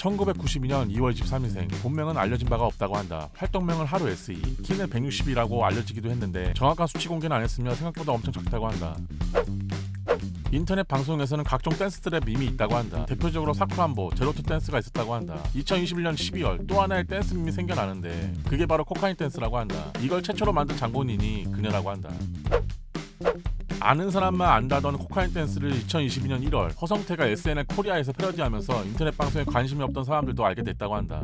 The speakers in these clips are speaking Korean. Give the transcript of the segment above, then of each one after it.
1992년 2월 23일생 본명은 알려진 바가 없다고 한다. 활동명은 하루 SE 키는 160이라고 알려지기도 했는데 정확한 수치 공개는 안 했으며 생각보다 엄청 적다고 한다. 인터넷 방송에서는 각종 댄스 트랩 밈이 있다고 한다. 대표적으로 사쿠란보, 제로투 댄스가 있었다고 한다. 2021년 12월 또 하나의 댄스 밈이 생겨나는데 그게 바로 코카인 댄스라고 한다. 이걸 최초로 만든 장본인이 그녀라고 한다. 아는 사람만 안다던 코카인 댄스를 2022년 1월 허성태가 SNL 코리아에서 패러디하면서 인터넷 방송에 관심이 없던 사람들도 알게 됐다고 한다.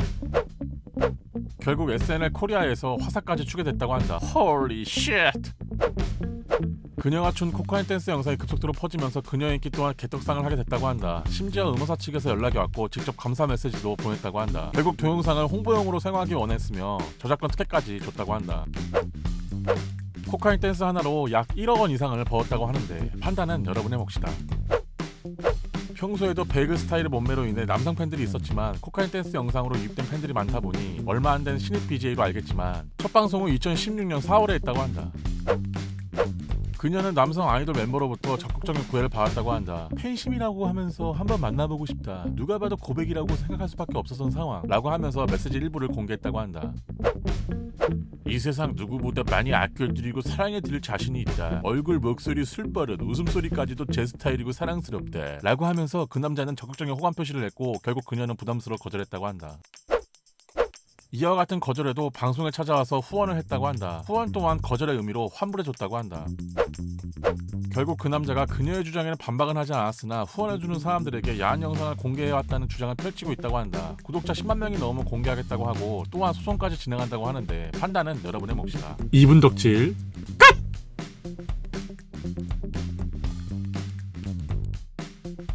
결국 SNL 코리아에서 화사까지 추게 됐다고 한다. Holy shit! 그녀가 춘 코카인 댄스 영상이 급속도로 퍼지면서 그녀의 인기 또한 개떡상을 하게 됐다고 한다. 심지어 음원사 측에서 연락이 왔고 직접 감사 메시지도 보냈다고 한다. 결국 동영상을 홍보용으로 사용하기 원했으며 저작권 특혜까지 줬다고 한다. 코카인 댄스 하나로 약 1억 원 이상을 벌었다고 하는데 판단은 여러분의 몫이다. 평소에도 베이글 스타일의 몸매로 인해 남성 팬들이 있었지만 코카인 댄스 영상으로 유입된 팬들이 많다 보니 얼마 안 된 신입 BJ로 알겠지만 첫 방송은 2016년 4월에 했다고 한다. 그녀는 남성 아이돌 멤버로부터 적극적인 구애를 받았다고 한다. 팬심이라고 하면서 한번 만나보고 싶다. 누가 봐도 고백이라고 생각할 수밖에 없었던 상황. 라고 하면서 메시지 일부를 공개했다고 한다. 이 세상 누구보다 많이 아껴드리고 사랑해드릴 자신이 있다. 얼굴, 목소리, 술버릇, 웃음소리까지도 제 스타일이고 사랑스럽다. 라고 하면서 그 남자는 적극적인 호감 표시를 했고 결국 그녀는 부담스러워 거절했다고 한다. 이와 같은 거절에도 방송에 찾아와서 후원을 했다고 한다. 후원 또한 거절의 의미로 환불해줬다고 한다. 결국 그 남자가 그녀의 주장에는 반박은 하지 않았으나 후원해주는 사람들에게 야한 영상을 공개해왔다는 주장을 펼치고 있다고 한다. 구독자 10만 명이 넘으면 공개하겠다고 하고 또한 소송까지 진행한다고 하는데 판단은 여러분의 몫이다. 2분 덕질